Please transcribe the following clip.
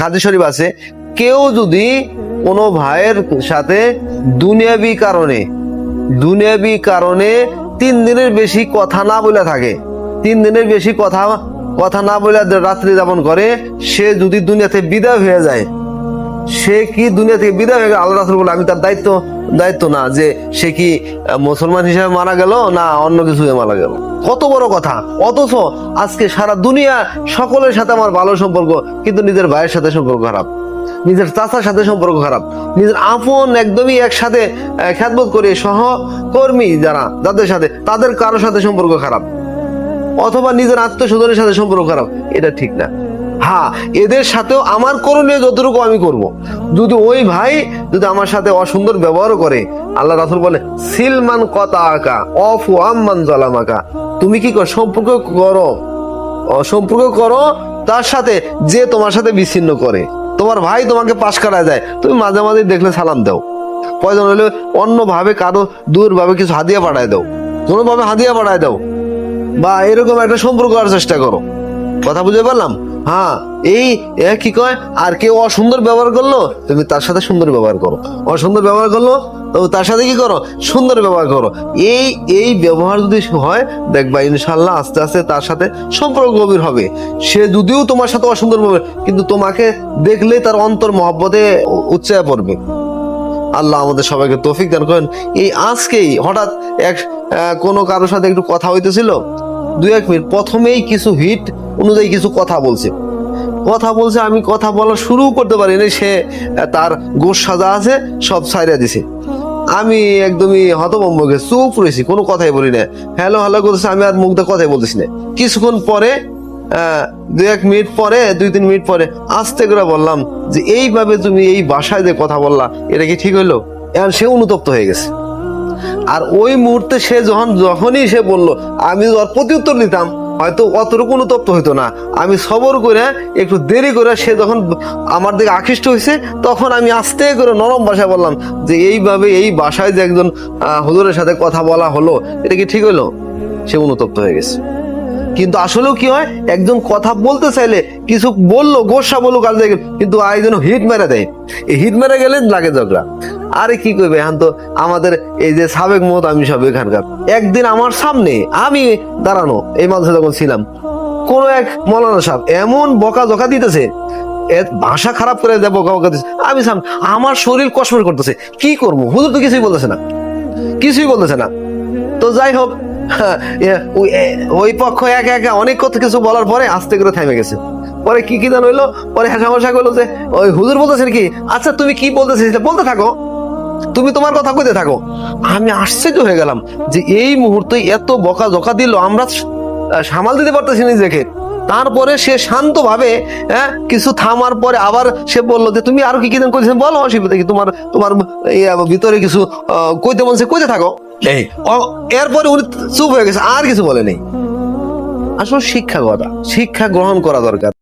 হাদিস শরীফ আছে, কেউ যদি কোনো ভাইয়ের সাথে দুনিয়াবি কারণে দুনিয়াবি কারণে তিন দিনের বেশি কথা না বলে থাকে, তিন দিনের বেশি কথা কথা না বলে রাত্রি যাপন করে, সে যদি দুনিয়াতে বিদায় হয়ে যায় সে কি দুনিয়া থেকে বিদায় হয়ে গেল? আল্লাহ রাসুল বলে আমি তার দায়িত্ব দায়িত্ব না যে সে কি মুসলমান হিসেবে মারা গেল না অন্য কিছু মারা গেল? কত বড় কথা। অথচ আজকে সারা দুনিয়া সকলের সাথে আমার ভালো সম্পর্ক, কিন্তু নিজের ভাইয়ের সাথে সম্পর্ক খারাপ। নিজের চাচার সাথে সম্পর্ক খারাপ। নিজের আপন একদমই একসাথে খ্যাতবোধ করে সহকর্মী যারা যাদের সাথে, তাদের কারোর সাথে সম্পর্ক খারাপ। অথবা নিজের আত্মীয় স্বজনের সাথে সম্পর্ক খারাপ। এটা ঠিক না। হ্যাঁ এদের সাথেও আমার করণীয় যতটুকু আমি করব। যদি ওই ভাই যদি আমার সাথে অসুন্দর ব্যবহার করে, আল্লাহ রাসুল বলে, সিলমান কথা আঁকা অফ জলাম আঁকা তুমি কি কর, সম্পর্ক করো সম্পর্ক করো, তার সাথে যে তোমার সাথে বিচ্ছিন্ন করে। তোমার ভাই তোমাকে পাশ কাটায় যায় তুমি মাঝে মাঝে দেখলে সালাম দাও। প্রয়োজন হলে, অন্যভাবে কারও দূরভাবে কিছু হাদিয়া পাঠায় দাও, কোনোভাবে হাদিয়া পাঠায় দাও। বা এরকম একটা সম্পর্ক করার চেষ্টা করো। কথা বুঝে পারলাম হ্যাঁ এই কি কয়? আর কেউ অসুন্দর ব্যবহার করল? তুমি তার সাথে সুন্দর ব্যবহার করো। অসুন্দর ব্যবহার করল? তো তার সাথে কি করো? সুন্দর ব্যবহার করো। এই এই ব্যবহার যদি হয়, দেখবা ইনশাল্লাহ আস্তে আস্তে তার সাথে সম্পর্ক গভীর হবে। সে যদিও তোমার সাথে অসুন্দর ব্যবহার, কিন্তু তোমাকে দেখলে তার অন্তর মহব্বতে উচ্চায় পড়বে। আল্লাহ আমাদের সবাইকে তৌফিক দান করেন। এই আজকেই হঠাৎ এক কোনো কারোর সাথে একটু কথা হইতেছিল? দুই এক মিনিট। প্রথমেই কিছু হিট, অনুযায়ী কিছু কথা বলছে। কথা বলছে, আমি কথা বলা শুরু করতে পারিনি, সে তার গোশ সাজা আছে, সব ছাইরা দিছে। আমি একদমই হতভম্ব চুপ রয়েছি, কোনো কথাই বলি না হ্যালো হ্যালো করতেছে, আমি আর মুখ দিয়ে কথাই বলতেছি না। কিছুক্ষণ পরে দুই এক মিনিট পরে দুই তিন মিনিট পরে আস্তে করে বললাম যে, এইভাবে তুমি এই বাসায় যে কথা বললা, এটা কি ঠিক হইল? এখন সে অনুতপ্ত হয়ে গেছে। আর ওই মুহূর্তে সে যখন, যখনই সে বলল, আমি ওর প্রত্যুত্তর দিতাম হয়তো অতটুকু অনুতপ্ত হইতো না। আমি সবর করে, একটু দেরি করে সে যখন আমার দিকে আকৃষ্ট হয়েছে তখন আমি আস্তে করে নরম ভাষায় বললাম যে, এইভাবে এই বাসায় যে একজন হুজুরের সাথে কথা বলা হলো, এটা কি ঠিক হইল? সে অনুতপ্ত হয়ে গেছে। কিন্তু আসলেও কি হয়, একজন কথা বলতে চাইলে কিছু বলল, গোসা বলুক আর কিন্তু আরেকজন হিট মেরে দেয়। এই হিট মেরে গেলে লাগে ঝগড়া। আরে কি করবে এখন তো আমাদের এই যে সাবেক মত, আমি সব এখানকার। একদিন আমার সামনে আমি দাঁড়ানো, এই মাঝে যখন ছিলাম, কোন এক মৌলানা সাহেব এমন বকা জকা দিতেছে ভাষা খারাপ করে দেয় বকা বকা আমি সামনে আমার শরীর কসমর করতেছে, কি করব? হুজুর তো কিছুই বলতেছে না, কিছুই বলতেছে না। তো যাই হোক ওই- পক্ষ একা একা অনেক কথা কিছু বলার পরে আস্তে করে থেমে গেছে। পরে কি কি জান হইল, পরে হাসামশা করল যে, ওই হুজুর বলতেছেন কি আচ্ছা তুমি কি বলতেছিস, বলতে থাকো। তুমি তোমার কথা কইতে থাকো। আমি আশ্চর্য হয়ে গেলাম যে এই মুহূর্তে এত বকা জকা দিল আমরা সামাল দিতে পারতেছি না নিজেকে। তারপরে সে শান্ত ভাবে হ্যাঁ কিছু থামার পরে আবার সে বলল যে তুমি আরও কি কি করেছেন বলো অসুবিধা কি তোমার তোমার ভিতরে কিছু কইতে বলছে কইতে থাকো। এই এরপরে উনি চুপ হয়ে গেছে আর কিছু বলে নেই। আসলে শিক্ষা কথা শিক্ষা গ্রহণ করা দরকার।